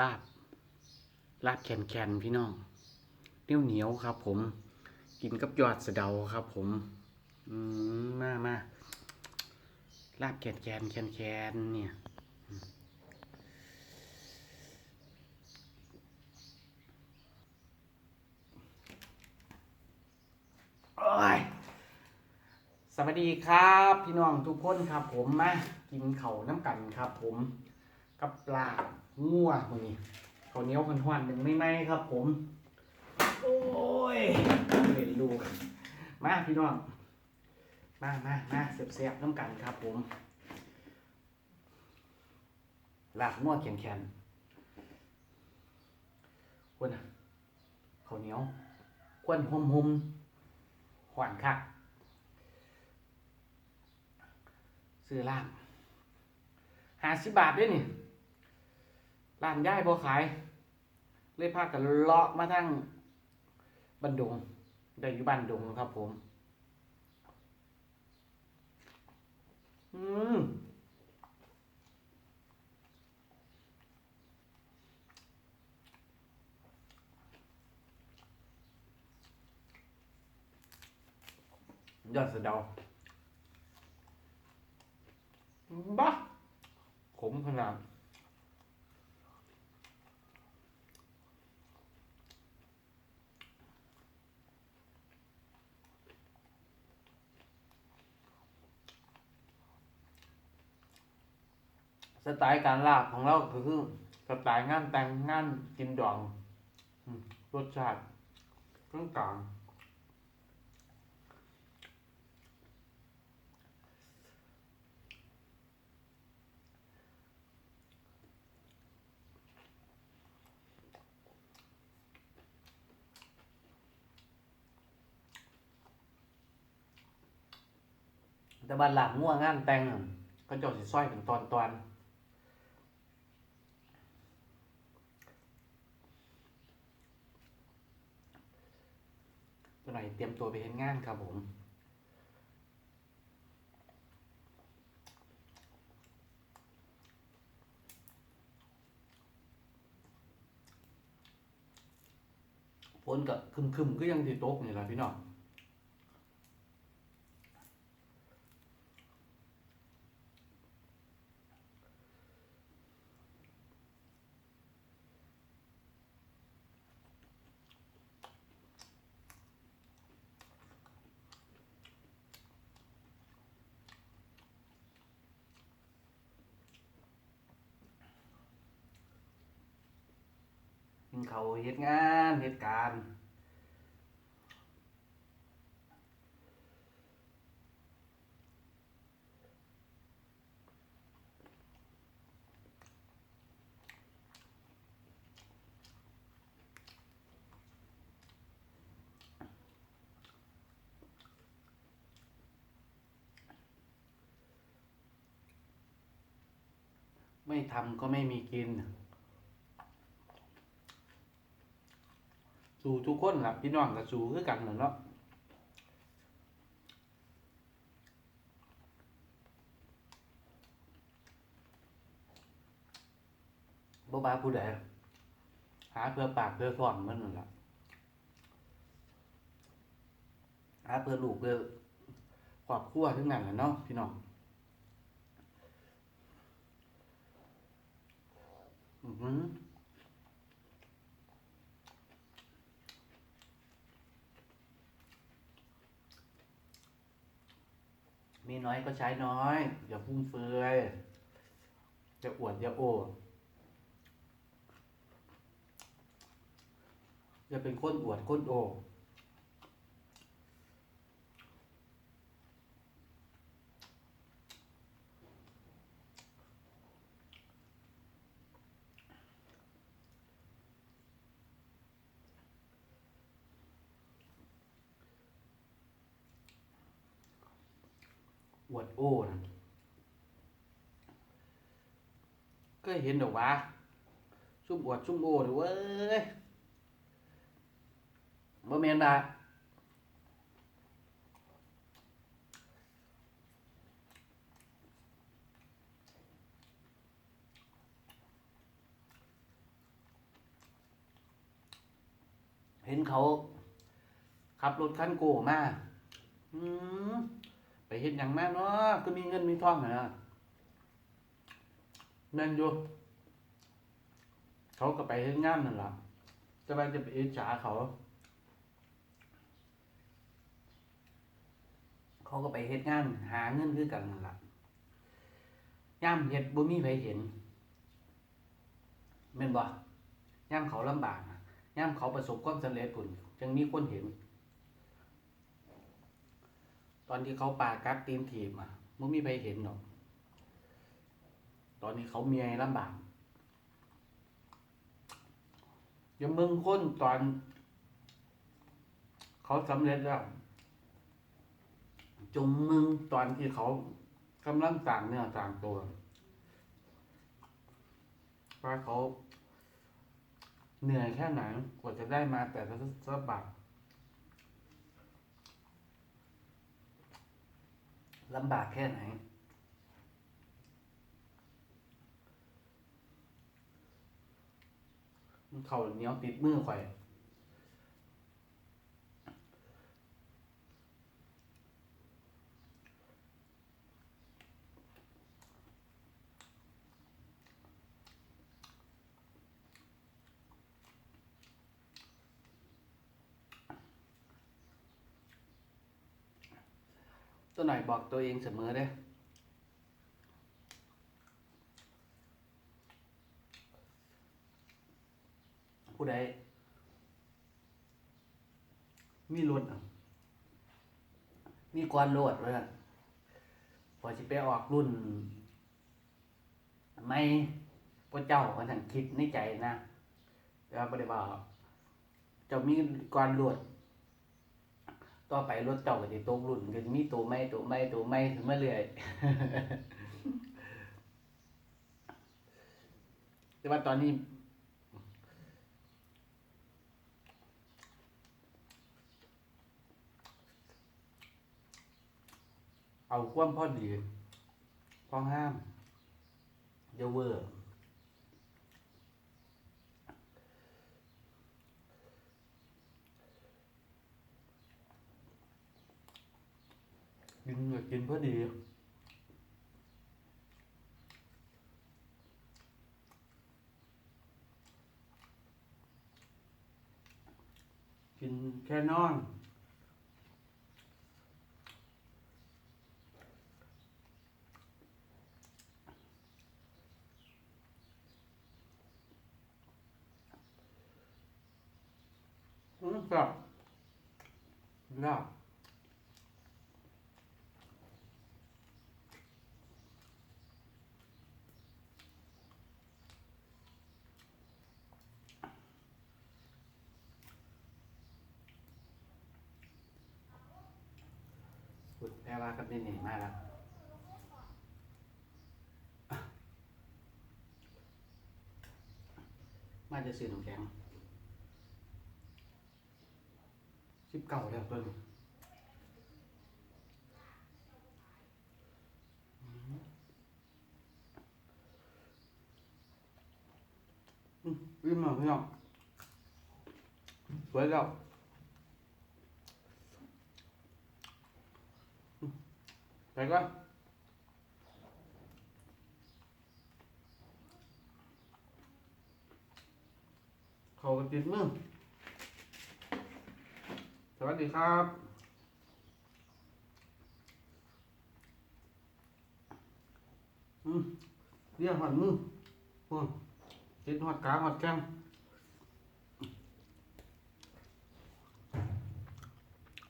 ลาบ ลาบแคนแคนๆพี่น้องเหนียวเหนียวครับ ผม กินกับยอดสะเดาครับ ผมอืมมามาลาบแคนแคนแคนแคนเนี่ย โอ้ย สวัสดีครับ พี่น้องทุกคนครับผมมากินเข่าน้ำกันครับผม กับปลา งัวมือนี้ข้าเนี้ยวพันหวานหนึ่งไม่ไหมครับ ผม โอ้ยเห็นลูมาพี่น้องมามามาเสียบๆน้ำกันครับ ผมหลาบงัวแข็งๆคนน่ะข้าเนี้ยวควนหอมๆหวานคักซื้อร้านหาสิบบาทด้วยนี่ ร้านย่ายพอขาย เลยพากันเลาะมาทั้งบันดงได้อยู่บันดงครับผม อืมยอดสะเดาบ้าขมขนาด สไตล์การลาบของเราก็คือสไตล์งานแต่งงานกินดองรสชาติกลางกลางแต่บ้านหลังง่วงงานแต่งก็เจะสิซอยเป็นตอนตอน ตัวไหนเตรียมตัวไปเห็นงานครับผมฝนก็คึมๆก็ยังที่ตกนี่แหละพี่น้อง เขาเฮ็ดงานเฮ็ดการไม่ทำก็ไม่มีกิน สู่ทุกคนล่ะพี่น้องก็สู่คือกันนั่นเนาะบ่บาผู้ใดหาเพื่อปากเพื่อท้องมันนั่นล่ะหาเพื่อลูกเพื่อครอบครัวทั้งนั้นแหละเนาะพี่น้องอือหือ มีน้อยก็ใช้น้อย อย่าฟุ่มเฟือยจะอวดอย่าโอ้อย่าเป็นคนอวดคนโอ้ วดโอ้นะก็เห็นดอกว่าชุ่มอวดชุ่มโอ้เว้ยบ่แม่นดาเห็นเขาขับรถขั้นโกมากอืม เห็นอย่างแม่เนาะก็มีเงินมีทองนะแม่นอยู่เขาก็ไปเฮ็ดงานนั่นล่ะจะไปจะไปอิจฉาเขา เขาก็ไปเฮ็ดงาน หาเงินคือกันนั่นล่ะย่ามเฮ็ดบ่มีไผเห็นแม่นบ่ย่ามเขาลำบากย่ามเขาประสบความสำเร็จพุ่นจึงมีคนเห็น อนที่เขาปากัดตีนถีบอะบ่มีไผเห็นหรอก ตอนนี้เขาเมียลำบากอย่ามึงคนตอน เขาสำเร็จแล้วจงมึงตอนที่เขากำลังสั่งเนื้อสั่งตัวว่าเขาเหนื่อยแค่ไหนกว่าจะได้มาแต่ละสบาท ลำบากแค่ไหน มันเข่าเหนียวติดมือข่อย ตัวหน่อยบอกตัวเองเสมอเด้ผู้ใดมีรถมีกวนโลดไว้อะพอสิไปออกรุ่นไม่พระเจ้าคนทันคิดในใจนะแต่ว่าบ่ได้บอกเจ้ามีกวนโลด ต่อไปรถเจ้าก็สิตกรุ่นก็สิมีตัวใหม่ตัวใหม่ตัวใหม่ขึ้นมาเรื่อยแต่ว่าตอนนี้ เอาความพอดีพอห้ามเยวเวอร์ กินก็กินเพื่อดีกินแค่นอน อืมครับลาบุดแปลว่ากับนี่นี่มากแล้วมาจะซื้อน้ำแข็งสิบเก้าแล้วเพิ่นอืมอิ่มแล้วพี่น้องสวยแล้วอืม ไปก่อนเขาก็ติดมือ สวัสดีครับอืมเรียกหอดมือโอ้ยติดหอดกลางหอดแก้ม